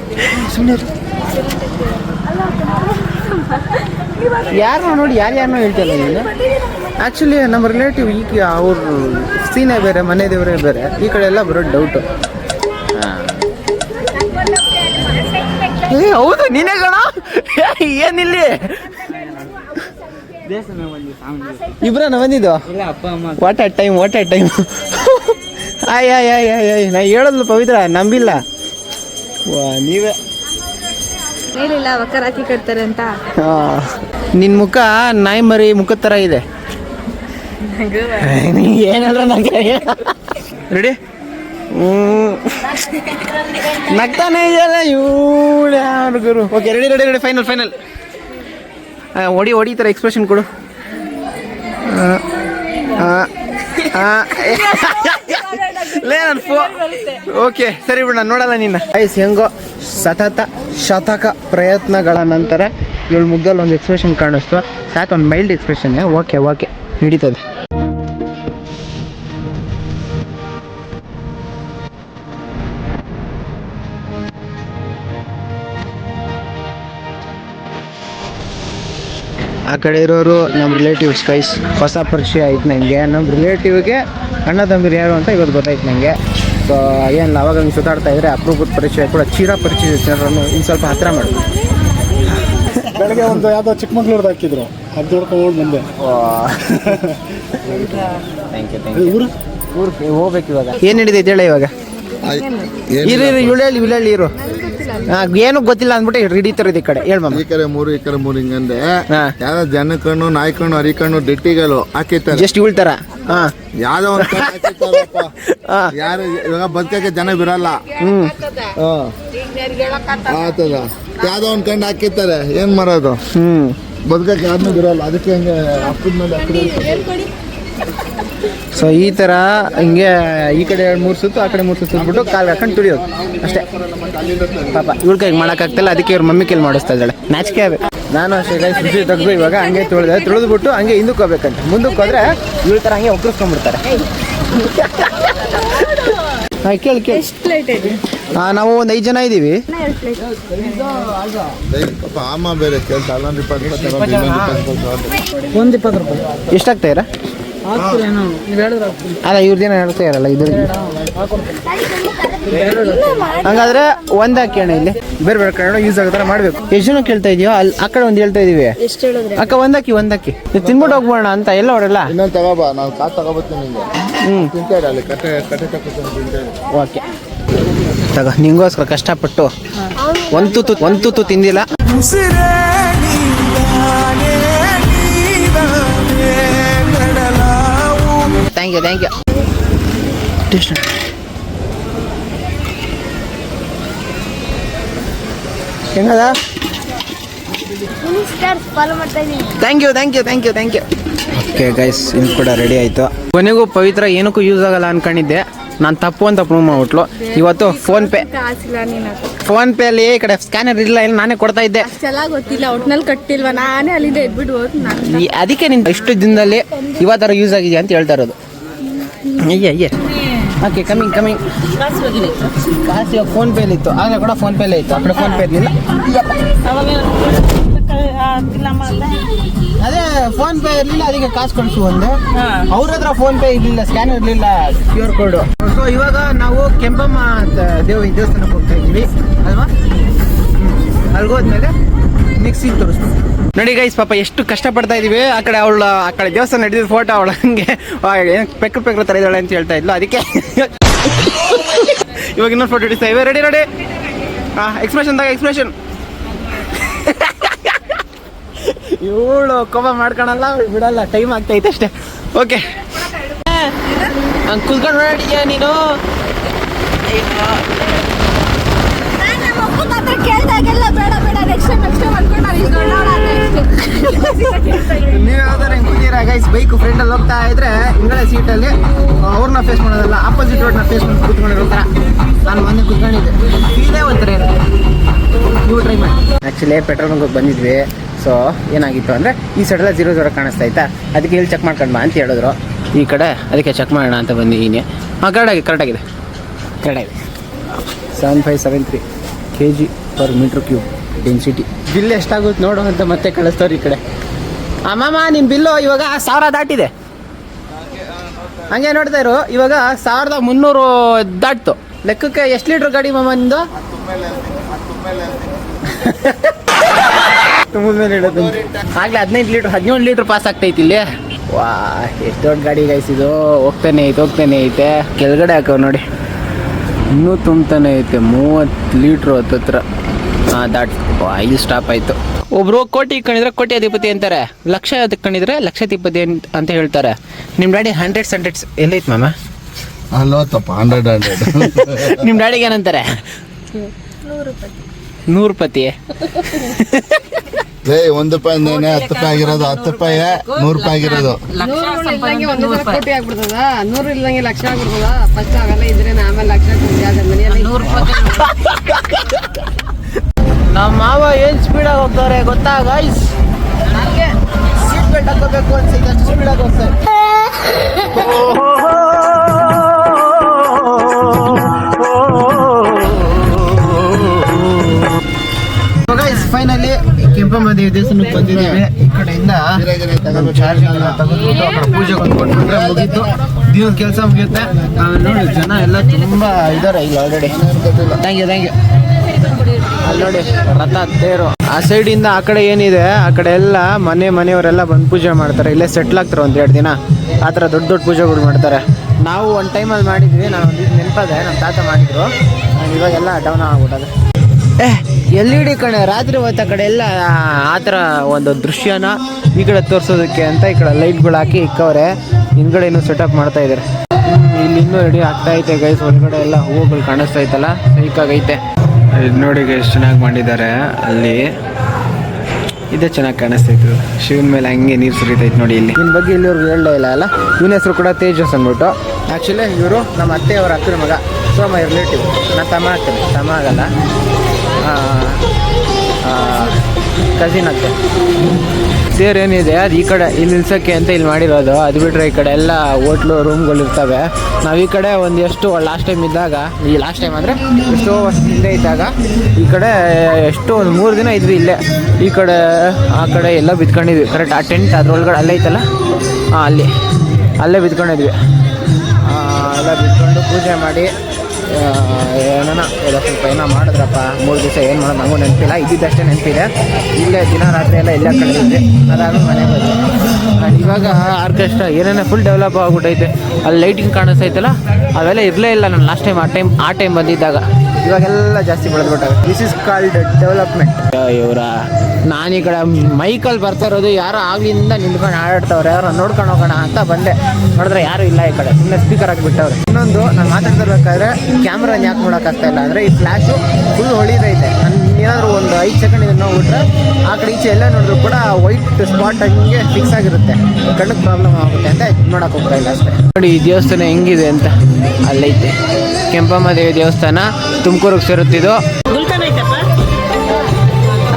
[LAUGHS] ಯಾರನ್ನ ನೋಡಿ ಯಾರ್ಯಾರನ್ನೋ ಹೇಳ್ತಿಲ್ಲ ನೀನು? ಆ್ಯಕ್ಚುಲಿ ನಮ್ಮ ರಿಲೇಟಿವ್ ಈಗ ಅವ್ರ ಸೀನೇ ಬೇರೆ, ಮನೆ ದೇವರೇ ಬೇರೆ. ಈ ಕಡೆ ಎಲ್ಲ ಬರೋ ಡೌಟು ಏ, ಹೌದು, ನೀನೇ ಕಣ? ಏನಿಲ್ಲಿ? ಇಬ್ರ ಬಂದಿದ್ದು? What a time what a time ಆಯ್ ಆಯ್ ಆಯ್ ಆಯ್ ಆಯ್, ನಾ ಹೇಳೋದು ಪವಿತ್ರ, ನಂಬಿಲ್ಲ. ವಾ, ನೀವೇ ಮೇಲಿಲ್ಲ ವಕರಾಕಿ ಕಟ್ತಾರೆ ಅಂತ. ಆ, ನಿನ್ ಮುಖ ನಾಯಿ ಮರಿ ಮುಖದ ಥರ ಇದೆ. ಏನಲ್ಲ ನಂಗೆ ರೆಡಿ ನಗ್ತಾನೆ ಇದೆಯಲ್ಲ ಇವಳು ಯಾರು ಗುರು? Okay ready ready ready final final ಹೊಡಿ ಹೊಡಿ ಈ ಥರ ಎಕ್ಸ್ಪ್ರೆಷನ್ ಕೊಡು. ಹಾಂ ಆ. ಲೇ ಓಕೆ, ಸರಿ ಬಿಡ ನೋಡಲ್ಲ ನಿನ್ನ. ಐಸ್ ಹೆಂಗೋ ಸತತ ಶತಕ ಪ್ರಯತ್ನಗಳ ನಂತರ ಇವಳು ಮುಗ್ದಲ್ಲಿ ಒಂದು ಎಕ್ಸ್ಪ್ರೆಷನ್ ಕಾಣಿಸ್ತು. ಸಾಕು ಒಂದು ಮೈಲ್ಡ್ ಎಕ್ಸ್ಪ್ರೆಷನ್ ಓಕೆ ಓಕೆ ಹಿಡಿತದೆ ಆ ಕಡೆ ಇರೋರು ನಮ್ಮ ರಿಲೇಟಿವ್ಸ್ ಕೈಸ್ ಹೊಸ ಪರಿಚಯ ಆಯ್ತು ನನಗೆ ನಮ್ಮ ರಿಲೇಟಿವ್ಗೆ ಅಣ್ಣ ತಂಬಿರಿ ಯಾರು ಅಂತ ಇವತ್ತು ಗೊತ್ತಾಯ್ತು ನನಗೆ ಸೊ ಏನು ಅವಾಗ ಹಂಗೆ ಸುತ್ತಾಡ್ತಾ ಇದ್ರೆ ಅಪ್ರೂಪದ ಪರಿಚಯ ಕೂಡ ಚೀರಾ ಪರಿಚಯ ಜನರನ್ನು ಇನ್ನು ಸ್ವಲ್ಪ ಹತ್ತಿರ ಮಾಡಿ. ಬೆಳಗ್ಗೆ ಒಂದು ಯಾವುದೋ ಚಿಕ್ಕಮಂಗ್ಳೂರ್ದು ಹಾಕಿದ್ರು. ಅದು ನೋಡ್ಕೊಂಡು ಬಂದೆ. ಥ್ಯಾಂಕ್ ಯು ಥ್ಯಾಂಕ್ ಯು ಊರು? ಊರು ಹೋಗ್ಬೇಕು ಇವಾಗ. ಏನು ಹಿಡಿದೈತೆ ಹೇಳ ಇವಾಗ? ಇರು ಇರು ಹೇಳಿ ಇರು. ಏನು ಗೊತ್ತಿಲ್ಲ ಅಂದ್ಬಿಟ್ಟು ಹಿಡಿತಾರ ಈ ಕಡೆ. ಹೇಳ್ ಮಮ್ಮ ಈ ಕಡೆ ಮೂರು ಈ ಕಡೆ ಮೂರು ಹಿಂಗಂದೆ. ಹಾ. ಯಾವ್ದೋ ಜನ ಕಣ್ಣು ನಾಯಿ ಕಣ್ಣು ಹರಿ ಕಣ್ಣು ಡೆಟ್ಟಿಗಳು ಹಾಕಿರ್ತಾರೆ. ಜಸ್ಟ್ ಥರ ಹಾಂ. ಯಾವ್ದೋ ಒಂದು ಕಣ್ಣು ಹಾಕಿರ್ತಾರಪ್ಪ. [LAUGHS] ಹಾಂ. ಯಾರು ಇವಾಗ ಬದುಕಕ್ಕೆ ಜನ ಬಿರಲ್ಲ ಹ್ಞೂ ಹಾ. ಆತದ. ಯಾವ್ದೋ ಒಂದ್ ಕಣ್ಣು ಹಾಕಿರ್ತಾರೆ. ಏನ್ ಮಾಡೋದು? ಹ್ಮ್. ಬದುಕಕ್ಕೆ ಯಾರನ್ನೂ ಬಿರಲ್ಲ ಅದಕ್ಕೆ ಹಂಗೆ ಅಪ್ಪದ ಮೇಲೆ ಅಪ್ಪದ ಸೊ ಈ ಥರ ಹಿಂಗೆ ಈ ಕಡೆ ಎರಡು ಮೂರು ಸುತ್ತು ಆ ಕಡೆ ಮೂರು ಸುತ್ತು ಬಿಟ್ಟು ಕಾಲು ಹಾಕೊಂಡು ತುಳಿಯೋದು ಅಷ್ಟೇ. ಪಾಪ ಇವಳ ಕೈಗೆ ಮಾಡೋಕ್ಕಾಗ್ತಿಲ್ಲ ಅದಕ್ಕೆ ಇವ್ರ ಮಮ್ಮಿ ಕೈಲಿ ಮಾಡಿಸ್ತಾ ಇದ್ದಾಳೆ. ನಾಚಿಕೆ ಅದೇ ನಾನು ಅಷ್ಟೇ ಕೈ ಸುಸಿ ತೆಗೆದು ಇವಾಗ ಹಂಗೆ ತುಳಿದೆ ತುಳಿದ್ಬಿಟ್ಟು ಹಂಗೆ ಹಿಂದಕ್ಕೆ ಹೋಗ್ಬೇಕಂತ. ಮುಂದಕ್ಕೆ ಹೋದ್ರೆ ಇವ್ರ ಥರ ಹಂಗೆ ಒಕ್ಕರಿಸ್ಕೊಂಡ್ಬಿಡ್ತಾರೆ ಹಾಂ ಕೇಳಿ ಕೇಳಿ. ನಾವು ಒಂದು ಐದು ಜನ ಇದ್ದೀವಿ ಒಂದ್ ಇಪ್ಪತ್ತು ರೂಪಾಯಿ. ಎಷ್ಟಾಗ್ತಾ ಇರ? ಅಲ್ಲ ಇವ್ರದ್ದೇನೋ ಹೇಳ್ತಾ ಇರಲ್ಲ ಇದ್ರ ಹಂಗಾದ್ರೆ ಒಂದ್ ಹಾಕಿ ಅಣ್ಣ ಇಲ್ಲಿ. ಬೇರೆ ಬೇರೆ ಕಡೆ ಯೂಸ್ ಆಗೋ ಥರ ಮಾಡ್ಬೇಕು. ಎಷ್ಟು ಜನ ಕೇಳ್ತಾ ಇದೀಯೋ? ಅಲ್ಲಿ ಆ ಕಡೆ ಒಂದ್ ಹೇಳ್ತಾ ಇದೀವಿ. ಎಷ್ಟು ಹೇಳಿದ್ರೆ? ಅಕ್ಕ ಒಂದಾಕಿ ಒಂದಾಕಿ. ನೀವು ತಿನ್ಬಿಟ್ಟು ಹೋಗ್ಬೋಣ ಅಂತ ಎಲ್ಲ ಹೊಡಲ್ಲ ಇನ್ನೊಂದು ತಗೋಬಾ ನಾನು ಕಾಸು ತಗೋಬರ್ತೀನಿ ನಿಂಗೆ. ಹ್ಞೂ ತಿಂತಾಯಿಡ ಅಲ್ಲಿ? ಕಟ್ಟೆ ಕಟ್ಟೆ ತಗೋತೀನಿ ತಿಂತಾಯಿಡ ಓಕೆ. ತಗೋ ನಿಂಗೋಸ್ಕರ ಕಷ್ಟಪಟ್ಟು. ಒಂದು ತುತ್ತು ಒಂದು ತುತ್ತು ತಿಂದಿಲ್ಲ. Thank you thank you taste ಹೆಂಗದ thank you thank you thank you thank you okay guys ಇನ್ನು ಕೂಡ ರೆಡಿ ಆಯಿತು. ಕೊನೆಗೂ ಪವಿತ್ರ ಏನಕ್ಕೂ ಯೂಸ್ ಆಗಲ್ಲ ಅನ್ಕೊಂಡಿದ್ದೆ. ನಾನು ತಪ್ಪು ಅಂತ ಪ್ರೂವ್ ಮಾಡ್ಬಿಟ್ಲು. ಇವತ್ತು ಫೋನ್ ಪೇ ಫೋನ್ ಪೇ ಅಲ್ಲಿ ಈ ಕಡೆ ಸ್ಕ್ಯಾನರ್ ಇಲ್ಲ ಇಲ್ಲ ನಾನೇ ಕೊಡ್ತಾ ಇದ್ದೆ. ಗೊತ್ತಿಲ್ಲ ಒಟ್ನಲ್ಲಿ ಕಟ್ಟಿಲ್ವಾ? ನಾನೇ ಅಲ್ಲಿಂದ ಈ- ಅದಕ್ಕೆ ನಿನ್ ಇಷ್ಟು ದಿನದಲ್ಲಿ ಇವತ್ತರ ಯೂಸ್ ಆಗಿದೆ ಅಂತ ಹೇಳ್ತಾ ಇರೋದು. ಅಯ್ಯ ಅಯ್ಯ. ಓಕೆ ಕಮಿಂಗ್ ಕಮಿಂಗ್ ಕಾಸು ಇವಾಗ ಫೋನ್ ಪೇಲಿ ಇತ್ತು. ಆಗ ಕೂಡ ಫೋನ್ ಪೇಲೇ ಇತ್ತು. ಆ ಕಡೆ ಫೋನ್ ಪೇ ಇರಲಿಲ್ಲ ಅದೇ ಫೋನ್ ಪೇ ಇರಲಿಲ್ಲ ಅದಕ್ಕೆ ಕಾಸು ಕಳಿಸು ಒಂದೆ ಅವ್ರ ಹತ್ರ ಫೋನ್ ಪೇ ಇರಲಿಲ್ಲ ಸ್ಕ್ಯಾನ್ ಇರಲಿಲ್ಲ ಕ್ಯೂ ಆರ್ ಕೋಡು ಸೊ ಇವಾಗ ನಾವು ಕೆಂಪಮ್ಮ ದೇವ ದೇವಸ್ಥಾನಕ್ಕೆ ಹೋಗ್ತಾ ಇದ್ದೀವಿ. ಅಲ್ವಾ? ಅಲ್ಗೋದ್ಮೇಲೆ ನೆಕ್ಸ್ಟ್ ತೋರಿಸ್ತೀನಿ. ನೋಡಿ ಗೈಸ್ ಪಾಪ ಎಷ್ಟು ಕಷ್ಟಪಡ್ತಾ ಇದೀವಿ. ಆ ಕಡೆ ಅವಳ ಆ ಕಡೆ ದೇವಸ್ಥಾನ ನಡೆದಿದ್ದ ಫೋಟೋ ಅವಳು ಹಂಗೆ ಪೆಕ್ಕು ಪೆಕ್ಕು ತರ ಇದ್ದಾಳೆ ಅಂತ ಹೇಳ್ತಾ ಇದ್ಲು. ಅದಕ್ಕೆ [LAUGHS] ಇವಾಗ ಇನ್ನೊಂದು ಫೋಟೋ ಹಿಡಿಸ್ತಾ ಇವೆ ರೆಡಿ ರೆಡಿ ಹಾಂ ಎಕ್ಸ್ಪ್ರೆಷನ್ ದಾಗ ಎಕ್ಸ್ಪ್ರೆಷನ್ [LAUGHS] ಇವಳು ಕೋಪ ಮಾಡ್ಕೊಳಲ್ಲ ಬಿಡಲ್ಲ. ಟೈಮ್ ಆಗ್ತೈತೆ ಅಷ್ಟೇ. ಓಕೆ ಹಂಗೆ ಕುತ್ಕೊಂಡು ನೋಡಿದ್ಯಾ ನೀನು? ಕೇಳ್ದಾಗೆಲ್ಲ ಬೇಡ. ನೀವು ಯಾವ್ದಾರ ಹೆಂಗೆ ಕೂತೀರಾ ಗೈಸ್ ಬೈಕ್ ಫ್ರೆಂಡಲ್ಲಿ ಹೋಗ್ತಾ ಇದ್ರೆ ಹಿಂಗಡೆ ಸೀಟಲ್ಲಿ ಅವ್ರನ್ನ ಫೇಸ್ ಮಾಡೋದಲ್ಲ ಆಪೋಸಿಟ್ ರೋಡ್ನ ಫೇಸ್ ಮಾಡಿ ಕೂತ್ಕೊಂಡಿರೋ ಥರ ನಾನು ಮೊನ್ನೆ ಕೂತ್ಕೊಂಡಿದ್ದೆ. ಇದೇ ಒಂಥರ ನೀವು ಟ್ರೈ ಮಾಡಿ. ಆ್ಯಕ್ಚುಲಿ ಪೆಟ್ರೋಲ್ ಬಂಕ್ ಬಂದಿದ್ವಿ. ಸೊ ಏನಾಗಿತ್ತು ಅಂದರೆ ಈ ಸೈಡೆಲ್ಲ ಜೀರೋ ಜೀರೋ ಕಾಣಿಸ್ತಾ ಇತ್ತ? ಅದಕ್ಕೆ ಇಲ್ಲಿ ಚೆಕ್ ಮಾಡ್ಕೊಂಡು ಬಾ ಅಂತ ಹೇಳಿದ್ರು. ಈ ಕಡೆ ಅದಕ್ಕೆ ಚೆಕ್ ಮಾಡೋಣ ಅಂತ ಬಂದಿದ್ದೀನಿ ಹಾಂ ಕರೆಕ್ಟಾಗಿ ಕರೆಕ್ಟಾಗಿದೆ ಕರೆಕ್ಟಾಗಿದೆ seven five seven three K G per metre cube density bill ಎಷ್ಟಾಗುತ್ತೆ ನೋಡು ಅಂತ ಮತ್ತೆ ಕಳಿಸ್ತವ್ರು ಈ ಕಡೆ. ಅಮ್ಮಮ್ಮ ನಿಮ್ಮ ಬಿಲ್ಲು ಇವಾಗ ಸಾವಿರ ದಾಟಿದೆ. ಹಂಗೆ ನೋಡ್ತಾ ಇರು, ಇವಾಗ ಸಾವಿರದ ಮುನ್ನೂರು ದಾಟ್ತು. ಲೆಕ್ಕಕ್ಕೆ ಎಷ್ಟು ಲೀಟ್ರ್ ಗಾಡಿ ಮಮ್ಮ ನಿಂದು? [LAUGHS] ಮೇಲೆ ಆಗ್ಲೇ ಹದಿನೈದು ಲೀಟ್ರ್, ಹದಿನೇಳು ಲೀಟ್ರ್ ಪಾಸ್ ಆಗ್ತೈತಿ ಇಲ್ಲಿ. ವಾ, ಎಷ್ಟು ದೊಡ್ಡ ಗಾಡಿ ಗಾಯಿಸಿದು ಹೋಗ್ತಾನೆ ಐತೆ ಹೋಗ್ತಾನೆ ಐತೆ. ಕೆಳಗಡೆ ಹಾಕೋ ನೋಡಿ. ಇನ್ನೂ ತುಂಬ್ತಾನೆ ಐತೆ, ಮೂವತ್ತು ಲೀಟ್ರು ಹತ್ತತ್ರ. ದಾಟ್ ಇಲ್ಲಿ ಸ್ಟಾಪ್ ಆಯಿತು. ಒಬ್ರು ಕೋಟಿ ಇಟ್ಕೊಂಡಿದ್ರೆ ಕೋಟಿ ಅಧಿಪತಿ ಅಂತಾರೆ. ಲಕ್ಷ ಇಟ್ಕೊಂಡಿದ್ರೆ ಲಕ್ಷಾಧಿಪತಿ ಅಂತ- ಅಂತ ಹೇಳ್ತಾರೆ. ನಿಮ್ಮ ಡ್ಯಾಡಿ ಹಂಡ್ರೆಡ್ಸ್ ಹಂಡ್ರೆಡ್ಸ್ ಎಲ್ಲೈತೆ ಮಾಮ? ಅಲ್ವತ್ತಪ್ಪ ಹಂಡ್ರೆಡ್ ಹಂಡ್ರೆಡ್ ನಿಮ್ಮ ಡ್ಯಾಡಿಗೆ ಏನಂತಾರೆ? ನೂರು ಪತಿ. ಏ ಒಂದು ರೂಪಾಯಿ ಅಂದೇನೆ ಹತ್ತು ರೂಪಾಯಿ ಆಗಿರೋದು ಹತ್ತು ರೂಪಾಯಿ ನೂರು ರೂಪಾಯಿ. ಆಗಿರೋದು. ಕೋಟಿ ಆಗ್ಬಿಡ್ತದ? ನೂರು ಇಲ್ದಂಗೆ ಲಕ್ಷ ಆಗ್ಬಿಡ್ತದ? ಫಸ್ಟ್ ಆಗಲ್ಲ ಇದ್ರೆ ಆಮೇಲೆ ಲಕ್ಷ ನೂರು ಮನೆಯಲ್ಲಿ ನಮ್ಮ ಮಾವ ಏನು ಸ್ಪೀಡಾಗಿ ಹೋಗ್ತಾರೆ ಗೊತ್ತಾ ಗೈಸ್ ಸೀಟ್ ಬೆಲ್ಟ್ ಹಾಕೋಬೇಕು ಅನ್ಸುತ್ತೆ, ಅಷ್ಟು ಸ್ಪೀಡಾಗಿ ಹೋಗ್ತಾರೆ. ಗೈಸ್ ಫೈನಲಿ ಕೆಂಪಮ್ಮ ದೇವಿ ದೇವಸ್ಥಾನಕ್ಕೆ ಬಂದಿದ್ದೀವಿ. ಈ ಕಡೆಯಿಂದ ಚಾರ್ಜ್ ತೆಗೆದ್ಬಿಟ್ಟು ಆ ಕಡೆ ಪೂಜೆ ಹೊಂದ್ಕೊಂಡ್ಬಿಟ್ರೆ ಮುಗೀತು. ದಿನದ ಕೆಲಸ ಮುಗಿಯುತ್ತೆ. ನೋಡಿ, ಜನ ಎಲ್ಲ ತುಂಬಾ ಇದಾರೆ ಇಲ್ಲಿ already thank you thank you ಅಲ್ಲಿ ನೋಡಿ, ರಥ ತೇರು. ಆ ಸೈಡ್ ಇಂದ ಆ ಕಡೆ ಏನಿದೆ, ಆ ಕಡೆ ಎಲ್ಲ ಮನೆ ಮನೆಯವರೆಲ್ಲ ಬಂದು ಪೂಜೆ ಮಾಡ್ತಾರೆ. ಇಲ್ಲೇ ಸೆಟ್ಲ್ ಆಗ್ತಾರೆ ಒಂದ್ ಎರಡು ದಿನ. ಆ ಥರ ದೊಡ್ಡ ದೊಡ್ಡ ಪೂಜೆಗಳು ಮಾಡ್ತಾರೆ. ನಾವು ಒಂದು ಟೈಮಲ್ಲಿ ಮಾಡಿದ್ವಿ, ನಾವು ಒಂದು ನೆನಪದೆ ನಮ್ಮ ತಾತ ಮಾಡಿದ್ರು. ಇವಾಗ ಇವಾಗೆಲ್ಲ ಡೌನ್ ಆಗ್ಬಿಟ್ಟದೆ. ಏ, ಎಲ್ ಇ ಡಿ ರಾತ್ರಿ ಹೊತ್ತ ಕಡೆ ಎಲ್ಲ, ಆ ಥರ ಒಂದು ದೃಶ್ಯನ ಈ ಕಡೆ ತೋರಿಸೋದಕ್ಕೆ ಅಂತ ಈ ಕಡೆ ಲೈಟ್ಗಳು ಹಾಕಿ ಇಕ್ಕವ್ರೆ. ಹಿಂದ್ಗಡೆ ಇನ್ನೂ ಸೆಟಪ್ ಮಾಡ್ತಾ ಇದ್ದಾರೆ ಇಲ್ಲಿ ಇನ್ನೂ ರೆಡಿ ಆಗ್ತಾ ಐತೆ ಗೈಸ್ ಒಳಗಡೆ ಎಲ್ಲ ಹೂವುಗಳು ಕಾಣಿಸ್ತಾ ಐತಲ್ಲ ಸೈಕಾಗೈತೆ ಇದು ನೋಡಿ ಎಷ್ಟು ಚೆನ್ನಾಗಿ ಮಾಡಿದ್ದಾರೆ. ಅಲ್ಲಿ ಇದೇ ಚೆನ್ನಾಗಿ ಕಾಣಿಸ್ತೈತೆ ಶಿವನ ಮೇಲೆ ಹಂಗೆ ನೀರು ಸುರಿತೈತೆ ನೋಡಿ ಇಲ್ಲಿ. ಇನ್ ಬಗ್ಗೆ ಇಲ್ಲಿವ್ರಿಗೆ ಹೇಳಲೇ ಇಲ್ಲ ಅಲ್ಲ? ಇವನ ಹೆಸರು ಕೂಡ ತೇಜಸ್ ಅಂದ್ಬಿಟ್ಟು. ಆ್ಯಕ್ಚುಲಿ ಇವರು ನಮ್ಮ ಅತ್ತೆ ಅವರ ಅಕ್ಕನ ಮಗ. ಸೊ ಮೈ ರಿಲೇಟಿವ್ ನಾನು ತಮ್ಮ ಆಗ್ತೇನೆ ತಮ್ಮ ಆಗಲ್ಲ. ಕಸಿನ್ ಅತ್ತೆ. ತೇರ್ ಏನಿದೆ ಅದು ಈ ಕಡೆ ಇಲ್ಲಿ ನಿಲ್ಸೋಕ್ಕೆ ಅಂತ ಇಲ್ಲಿ ಮಾಡಿರೋದು. ಅದು ಬಿಟ್ಟರೆ ಈ ಕಡೆ ಎಲ್ಲ ಹೋಟ್ಲು ರೂಮ್ಗಳು ಇರ್ತವೆ. ನಾವು ಈ ಕಡೆ ಒಂದು ಎಷ್ಟು ಲಾಸ್ಟ್ ಟೈಮ್ ಇದ್ದಾಗ, ಈ ಲಾಸ್ಟ್ ಟೈಮ್ ಅಂದರೆ ಎಷ್ಟೋ ಹಿಂದೆ ಇದ್ದಾಗ, ಈ ಕಡೆ ಎಷ್ಟು ಒಂದು ಮೂರು ದಿನ ಇದ್ವಿ ಇಲ್ಲೇ. ಈ ಕಡೆ, ಆ ಕಡೆ ಎಲ್ಲ ಬಿತ್ಕೊಂಡಿದ್ವಿ. ಕರೆಕ್ಟ್ ಆ ಟೆಂಟ್ ಅದ್ರೊಳಗಡೆ ಅಲ್ಲೇ ಐತಲ್ಲ? ಹಾಂ, ಅಲ್ಲಿ. ಅಲ್ಲೇ ಬಿತ್ಕೊಂಡಿದ್ವಿ. ಎಲ್ಲ ಬಿತ್ಕೊಂಡು ಪೂಜೆ ಮಾಡಿ ಏನೋ ಎಲ್ಲ ಸ್ವಲ್ಪ ಏನೋ ಮಾಡಿದ್ರಪ್ಪ. ಮೂರು ದಿವಸ ಏನು ಮಾಡೋದು ನನಗೂ ನೆನಪಿಲ್ಲ. ಇದ್ದಿದ್ದಷ್ಟೇ ನೆನಪಿದೆ. ಇಲ್ಲೇ ದಿನ ರಾತ್ರಿ ಎಲ್ಲ ಎಲ್ಲ ಕಳೆದಿದ್ವಿ. ಅದಾದ್ರೂ ಮನೆ ಬಂದು ಇವಾಗ ಆರ್ಕೆಸ್ಟ್ರಾ ಏನೇನೋ ಫುಲ್ ಡೆವಲಪ್ ಆಗಿಬಿಟ್ಟೈತೆ. ಅಲ್ಲಿ ಲೈಟಿಂಗ್ ಕಾಣಿಸ್ತೈತಲ್ಲ, ಅವೆಲ್ಲ ಇರಲೇ ಇಲ್ಲ ನಾನು ಲಾಸ್ಟ್ ಟೈಮ್ ಆ ಟೈಮ್ ಆ ಟೈಮ್ ಬಂದಿದ್ದಾಗ. ಇವಾಗೆಲ್ಲ ಜಾಸ್ತಿ ಬೆಳೆದ್ಬಿಟ್ಟಾವೆ. ದಿಸ್ ಇಸ್ ಕಾಲ್ಡ್ ಡೆವಲಪ್ಮೆಂಟ್ ಇವರ. ನಾನು ಈ ಕಡೆ ಮೈಕಲ್ಲಿ ಬರ್ತಾ ಇರೋದು, ಯಾರೋ ಆಗ್ಲಿಂದ ನಿಂತ್ಕೊಂಡು ಆಡಾಡ್ತವ್ರೆ ಯಾರೋ ನೋಡ್ಕೊಂಡು ಹೋಗೋಣ ಅಂತ ಬಂದೆ. ನೋಡಿದ್ರೆ ಯಾರು ಇಲ್ಲ ಈ ಕಡೆ ಸುಮ್ಮನೆ ಸ್ಪೀಕರ್ ಹಾಕಿಬಿಟ್ಟವ್ರೆ. ಇನ್ನೊಂದು, ನಾನು ಮಾತಾಡ್ತಿರ್ಬೇಕಾದ್ರೆ ಕ್ಯಾಮ್ರಾ ಯಾಕೆ ನೋಡೋಕ್ಕಾಗ್ತಾ ಇಲ್ಲ ಅಂದರೆ, ಈ ಫ್ಲ್ಯಾಶು ಫುಲ್ ಹೊಳಿದೈತೆ. ನಾನು ಏನಾದರೂ ಒಂದು ಐದು ಸೆಕೆಂಡ್ ಇದನ್ನು ನೋಡ್ಬಿಟ್ರೆ ಆ ಕಡೆ ಈಚೆ ಎಲ್ಲ ನೋಡಿದ್ರು ಕೂಡ ವೈಟ್ ಸ್ಪಾಟ್ ಹಂಗೆ ಫಿಕ್ಸ್ ಆಗಿರುತ್ತೆ. ಕಣ್ಣಿಗೆ ಪ್ರಾಬ್ಲಮ್ ಆಗುತ್ತೆ ಅಂತ ಇದು ನೋಡಕ್ಕೆ ಹೋಗ್ತಾ ಇಲ್ಲ ಅಷ್ಟೇ. ನೋಡಿ ಈ ದೇವಸ್ಥಾನ ಹೆಂಗಿದೆ ಅಂತ. ಅಲ್ಲೈತೆ. ಕೆಂಪಮ್ಮ ದೇವಿ ದೇವಸ್ಥಾನ ತುಮಕೂರಿಗೆ ಸೇರುತ್ತಿದ್ದು.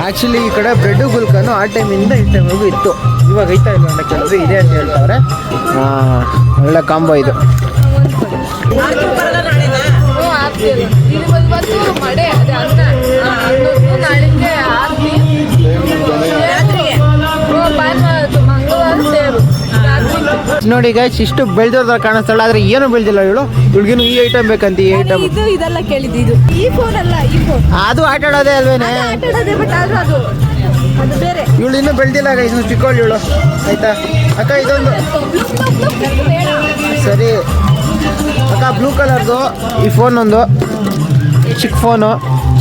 ಆ್ಯಕ್ಚುಲಿ ಈ ಕಡೆ ಬ್ರೆಡ್ ಗುಲ್ಕನು ಆ ಟೈಮಿಂದ ಈ ಟೈಮ್ವರೆಗೂ ಇತ್ತು. ಇವಾಗ ಐತಾ ಇಲ್ಲ ಅಂತ ಕೇಳಿದ್ರೆ ಇದೆ ಅಂತ ಹೇಳ್ತಾವ್ರೆ. ಆ, ಒಳ್ಳೆ ಕಾಂಬೋ ಇದು. ಇದು ಇವತ್ತು ಮಡೆ ಅದೇ ಅನ್ನ. ಆ, ಅನ್ನದ್ದು ನಾಳಿಗೆ ಆರ್ತಿ ಹ್ಞೂ ಭಾನುವಾರ ಮಂಗಳವಾರ ತೇರು ನೋಡಿ ಗೈಸ್ ಇಷ್ಟು ಬೆಳೆದಿರೋದ್ರ ಕಾಣಿಸ್ತಾಳೆ ಆದ್ರೆ ಏನು ಬೆಳೆದಿಲ್ಲ ಇವಳು. ಹುಡುಗಿನ ಈ ಐಟಮ್ ಬೇಕಂತ ಈ ಐಟಮ್ ಇದು ಇದೆಲ್ಲ ಕೇಳಿದ್ದು ಇದು. ಈ ಫೋನ್ ಅಲ್ಲ ಈ ಫೋನ್ ಅದು ಆಟ ಆಡೋದೇ ಅಲ್ವೇನೆ? ಇವಳು ಇನ್ನೂ ಬೆಳೆದಿಲ್ಲ ಇನ್ನು ಚಿಕ್ಕವಳು ಇವಳು. ಆಯ್ತಾ? ಅಕ್ಕ ಇದೊಂದು ಸರಿ. ಅಕ್ಕ ಬ್ಲೂ ಕಲರ್ದು. ಈ ಫೋನ್ ಒಂದು. ಚಿಕ್ಕ ಫೋನು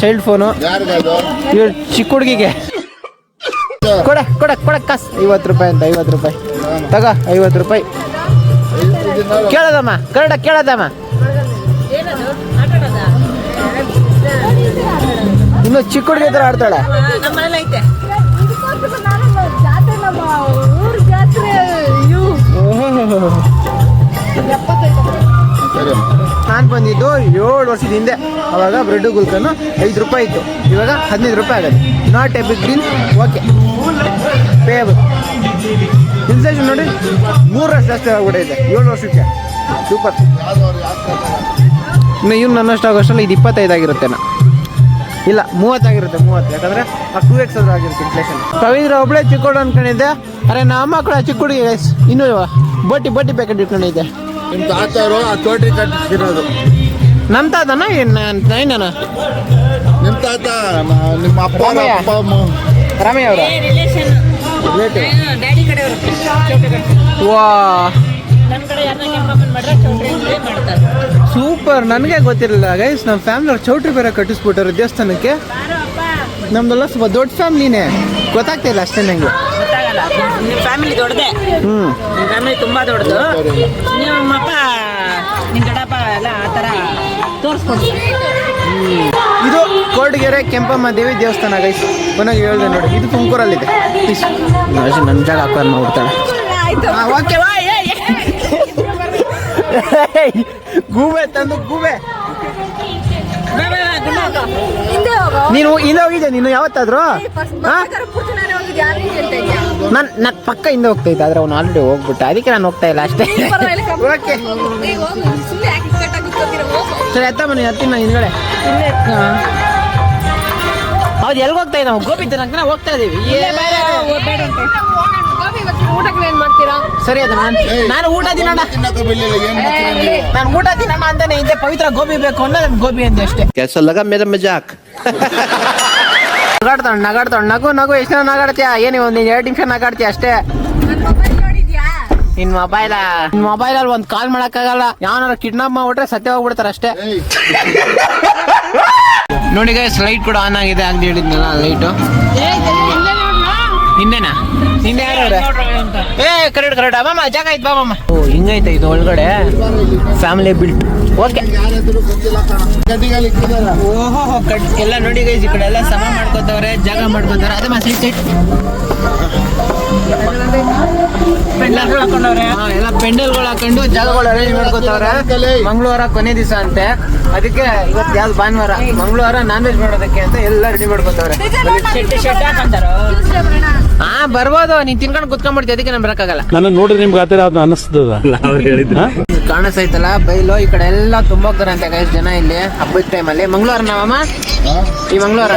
ಚೈಲ್ಡ್ ಫೋನು. ಇವ್ರು ಚಿಕ್ಕ ಹುಡುಗಿಗೆ. ಕೊಡ ಕೊಡ ಕೊಡ ಕಾಸು. ಐವತ್ತು ರೂಪಾಯಿ ಅಂತ ಐವತ್ತು ರೂಪಾಯಿ. ತಗ ಐವತ್ತು ರೂಪಾಯಿ. ಕೇಳದಮ್ಮ ಕನ್ನಡ ಕೇಳದಮ್ಮ. ಇನ್ನು ಚಿಕ್ಕ ಹುಡುಗಿ ಹತ್ರ ಆಡ್ತಾಳೆ. ಜಾತ್ರೆ ನಾನು ಬಂದಿದ್ದು ಏಳು ವರ್ಷದ ಹಿಂದೆ. ಅವಾಗ ಬ್ರೆಡ್ ಗುಲ್ಕನ್ನು ಐದು ರೂಪಾಯಿ ಇತ್ತು. ಇವಾಗ ಹದಿನೈದು ರೂಪಾಯಿ ಆಗುತ್ತೆ. Not a big deal okay payable ಇನ್ಸೈಜ್ ನೋಡಿ ಮೂರು ವರ್ಷ ಜಾಸ್ತಿ ಆಗ್ಬಿಟ್ಟಿದೆ ಏಳು ವರ್ಷಕ್ಕೆ. ಸೂಪರ್ ಇನ್ನು ಇವ್ನು ನನ್ನಷ್ಟು ಆಗೋಷ್ಟಲ್ಲ ಇದು ಇಪ್ಪತ್ತೈದು ಆಗಿರುತ್ತೆ ನಾ ಇಲ್ಲ ಮೂವತ್ತಾಗಿರುತ್ತೆ ಮೂವತ್ತು. ಯಾಕಂದ್ರೆ ಆ ಟೂ ಎಕ್ಸ್ ಆಗಿರುತ್ತೆ ಇನ್ಫ್ಲೇಷನ್ ಒಬ್ಬಳೇ ಒಬ್ಳೆ ಚಿಕ್ಕೋಡು ಅನ್ಕೊಂಡಿದ್ದೆ. ಅರೆ ನಮ್ಮ ಮಕ್ಕಳ ಚಿಕ್ಕ ಹುಡುಗಿ. ಇನ್ನೂ ಬಟ್ಟಿ ಬಟ್ಟಿ ಪ್ಯಾಕೆಟ್ ಇಟ್ಕೊಂಡಿದ್ದೆ. ನಿಮ್ಮ ತಾತವರು ಆ ಚೋಟ್ರಿ ಕಟ್ಟಿಸಿರೋದು. ನಮ್ಮ ತಾತನ ನೈನನ? ನಿಮ್ಮ ತಾತ ಮ- ನಿಮ್ಮ ಅಪ್ಪ ಅವ್ರ ರಾಮಯ್ಯ. ಅಪ್ಪ ಅಮ್ಮ? ರಾಮಯ್ಯ ಅವರ? ರಿಲೇಷನ್ ಡ್ಯಾಡಿ ಕಡೆಯವರು ಚೌಟ್ರಿ ಕಟ್ಟಿ ವಾ. ನನ್ನ ಕಡೆ ಯಾರನ್ನ ಕೆಂಪಮ್ಮನ ಮಾಡ್ರೆ ಚೌಟ್ರಿ ಅಂತಲೇ ಮಾಡ್ತಾರೆ? ಸೂಪರ್ ನನಗೆ ಗೊತ್ತಿರಲಿಲ್ಲ. ಗೈಸ್ ನಮ್ಮ ಫ್ಯಾಮಿಲಿ ಅವ್ರು ಚೌಟ್ರಿ ಬೇರೆ ಕಟ್ಟಿಸ್ಬಿಟ್ಟಾರೆ ದೇವಸ್ಥಾನಕ್ಕೆ. ನಮ್ದೆಲ್ಲ ಸ್ವಲ್ಪ ದೊಡ್ಡ ಫ್ಯಾಮಿಲಿನೇ ಗೊತ್ತಾಗ್ತಿಲ್ಲ ಅಷ್ಟೇ ನನಗೆ ನಿಮ್ಮ ಫ್ಯಾಮಿಲಿ ದೊಡ್ಡದೆ? ಹ್ಞೂ ನಿಮ್ಮ ಫ್ಯಾಮಿಲಿ ತುಂಬಾ ದೊಡ್ಡದು. ನಿಮ್ಮಪ್ಪ ನಿಮ್ಮ ದೊಡ್ಡಪ್ಪ ಎಲ್ಲ ಆ ಥರ ತೋರಿಸ್ಕೊಡ್ತಾರೆ. ಇದು ಕೋಟಗೆರೆ ಕೆಂಪಮ್ಮ ದೇವಿ ದೇವಸ್ಥಾನ ಗೈಸ್ ಕೊನೆಗೆ ಹೇಳಿದೆ ನೋಡಿ ಇದು ತುಮಕೂರಲ್ಲಿದೆ. ಇದೆ ನನ್ನ ಜಾಗ ಹಾಕೊಂಡು ನೋಡ್ತಾಳೆ ಓಕೆ ಗೂಬೆ ತಂದು ಗೂಬೆ. ನೀನು ಹೋಗಿದೆ ನೀನು ಯಾವತ್ತಾದ್ರೂ? ನಾನು ನನ್ನ ಪಕ್ಕ ಹಿಂದೆ ಹೋಗ್ತಾ ಇದ್ದೆ ಆದ್ರೆ ಅವ್ನು ಆಲ್ರೆಡಿ ಹೋಗ್ಬಿಟ್ಟ. ಅದಕ್ಕೆ ನಾನು ಹೋಗ್ತಾ ಇಲ್ಲ ಅಷ್ಟೇ. ಓಕೆ ಸರಿ ಅತ್ತ ಮನೆ ಹತ್ತಿ ನಾನು ಹಿಂದ್ಗಡೆ. ಹೌದು ಎಲ್ಲಿ ಹೋಗ್ತಾ ಇದ್ದಾವೆ? ಗೋಪಿ ತನಕ ಹೋಗ್ತಾ ಇದೀವಿ. ಸರಿ ಅದ ನಾನು ನಾನು ಊಟ ತಿನ್ನೋಣ. ನಾನು ಊಟ ತಿನ್ನೋಣ ಅಂತಾನೆ ಇದೆ ಪವಿತ್ರ ಗೋಬಿ ಬೇಕು ಅನ್ನೋ ಗೋಬಿ ಅಂದೆ ಅಷ್ಟೇ. ಕೆಲಸ ಲಗ ಮೇರ ಮಜಾಕ್. [LAUGHS] ನಗಾಡ್ತಾಳ ನಗಾಡ್ತಾಳ. ನಗು ನಗು, ಎಷ್ಟು ನಗಾಡ್ತೀಯ? ಏನು ಒಂದು ಎರಡು ನಿಮಿಷ ನಗಾಡ್ತೀಯ ಅಷ್ಟೇ? ನಿನ್ ಮೊಬೈಲ ನಿನ್ ಮೊಬೈಲ್ ಅಲ್ಲಿ ಒಂದ್ ಕಾಲ್ ಮಾಡಕ್ಕಾಗಲ್ಲ ಯಾವನಾರ ಕಿಡ್ನಾಪ್ ಮಾಡ್ಬಿಟ್ರೆ ಸತ್ಯ ಹೋಗ್ಬಿಡ್ತಾರ ಅಷ್ಟೇ. [LAUGHS] ನೋಡಿ ಗೈಸ್ ಲೈಟ್ ಕೂಡ ಆನ್ ಆಗಿದೆ ಅಂತ ಹೇಳಿದ್ನಲ್ಲ ಲೈಟು ಹಿಂದೆನಾ? ಹಿಂದೆ ಏ ಕರೆಕ್ಟ್ ಕರೆಕ್ಟ್ ಅಮ್ಮಮ್ಮ, ಜಾಗ ಐತ್ ಬಾಮ್ಮ ಓ ಹಿಂಗೈತೆ ಇದು ಒಳಗಡೆ? Family built okay. ಓಹೋ ಕಡ್ ಎಲ್ಲ ನೋಡಿ ಗೈಸ್ ಈ ಕಡೆ ಎಲ್ಲ ಸಮ ಮಾಡ್ಕೋತವ್ರೆ ಜಾಗ ಮಾಡ್ಕೋತಾರೆ ಅದೇ ಮಾ ಸೈಡ್ ಸೈಡ್ ಎಲ್ಲ ಪೆಂಡಲ್ಗಳು ಹಾಕೊಂಡು ಜಾಗಗಳು ಅರೇಂಜ್ ಮಾಡ್ಕೋತಾವ್ರೆ. ಮಂಗಳವಾರ ಕೊನೆ ದಿವಸ ಅಂತೆ. ಅದಕ್ಕೆ ಇವತ್ತು ಯಾವ್ದು ಭಾನುವಾರ? ಮಂಗಳವಾರ ನಾನ್ ವೆಜ್ ಮಾಡೋದಕ್ಕೆ ಅಂತ ಎಲ್ಲ ರೆಡಿ ಮಾಡ್ಕೋತಾವ್ರೆ. ಶೆಟ್ಟಿ ಶೆಟ್ಟಿ ಹಾಕಂತಾರೋ ಹಾ ಬರ್ಬೋದು. ನೀನ್ ತಿನ್ಕೊಂಡು ಕುತ್ಕೊಂಡ್ಬಿಡ್ತೀವಿ ಅದಕ್ಕೆ ನಮ್ ಬರಕ್ಕಾಗಲ್ಲ. ನಾನು ನೋಡಿದ್ರೆ ನಿಮ್ಗೆ ಆತರ ಅದು ಅನಿಸ್ತದ ಕಾಣಿಸ್ತೈತಲ್ಲ ಬೈಲು ಈ ಕಡೆ ಎಲ್ಲ ತುಂಬೋಗ್ತಾರೆ ಅಂತ ಗೈಸ್ ಜನ ಇಲ್ಲಿ ಹಬ್ಬದ ಟೈಮಲ್ಲಿ ಮಂಗ್ಳೂರ್ ನಾವಮ್ಮ ಈ ಮಂಗಳೂರ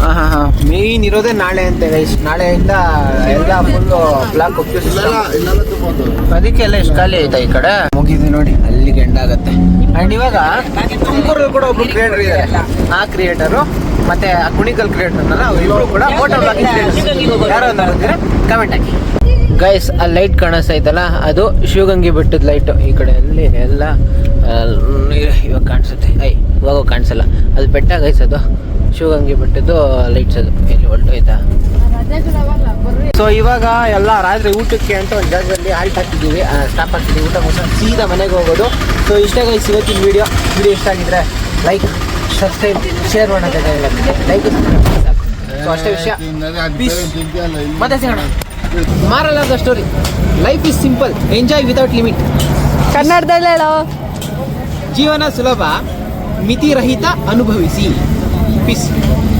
ಹಾ ಹಾ ಹಾ. ಮೇನ್ ಇರೋದೇ ನಾಳೆ ಅಂತೆ ಗೈಸ್ ನಾಳೆಯಿಂದ ಎಲ್ಲ ಫುಲ್ ಬ್ಲಾಕ್ ಅದಕ್ಕೆ ಎಲ್ಲ ಎಷ್ಟು ಖಾಲಿ ಐತೆ ಈ ಕಡೆ? ಮುಗಿದ್ವಿ ನೋಡಿ ಅಲ್ಲಿಗೆ ಎಂಡ್ ಆಗತ್ತೆ. ಅಂಡ್ ಇವಾಗ ತುಮಕೂರು ಕೂಡ ಒಬ್ರು ಕ್ರಿಯೇಟರ್ ಇದ್ದಾರೆ. ಆ ಕ್ರಿಯೇಟರು ಮತ್ತೆ ಆ ಕುಣಿಕಲ್ ಕ್ರಿಯೇಟರ್ ಇವರು ಕೂಡ ಫೋಟೋ ಯಾರು ಅಂತ ಕಮೆಂಟ್ ಹಾಕಿ. ಗೈಸ್ ಆ ಲೈಟ್ ಕಾಣಿಸ್ತೈತಲ್ಲ ಅದು ಶಿವಗಂಗೆ ಬೆಟ್ಟದ ಲೈಟ್ ಈ ಕಡೆ ಅಲ್ಲಿ ಎಲ್ಲ ಇವಾಗ ಕಾಣಿಸುತ್ತೆ. ಐ ಇವಾಗ ಕಾಣಿಸಲ್ಲ. ಅದು ಬೆಟ್ಟ ಗೈಸ್ ಅದು ಶಿವಗಂಗೆ ಬೆಟ್ಟದ್ದು ಲೈಟ್ಸ್ ಅದು. ಇಲ್ಲಿ ಹೊರಟೋಯ್ತಾ? ಸೊ ಇವಾಗ ಎಲ್ಲ ರಾತ್ರಿ ಊಟಕ್ಕೆ ಅಂತ ಒಂದು ಜಾಗದಲ್ಲಿ ಹಾಲ್ಟ್ ಹಾಕಿದ್ದೀವಿ. ಸ್ಟಾಪ್ ಹಾಕಿದ್ದೀವಿ. ಊಟ ಮುಗಿಸ್ ಸೀದಾ ಮನೆಗೆ ಹೋಗೋದು. ಸೊ ಇಷ್ಟೇ ಗೈಸ್ ಇವತ್ತಿನ ವಿಡಿಯೋ ವೀಡಿಯೋ ಇಷ್ಟ ಆಗಿದ್ರೆ ಲೈಕ್ ಸಬ್ಸ್ಕ್ರೈಬ್ ಶೇರ್ ಮಾಡೋದಕ್ಕೆ ಲೈಕ್ ಸೊ ಅಷ್ಟೇ ವಿಷಯ. ಮತ್ತೆ ಸಿಗೋಣ. ಮಾರಲ್ಲ the story life is simple enjoy without limit ಕನ್ನಡದಲ್ಲಿ ಹೇಳೋ? ಜೀವನ ಸುಲಭ ಮಿತಿರಹಿತ ಅನುಭವಿಸಿ. ಪೀಸ್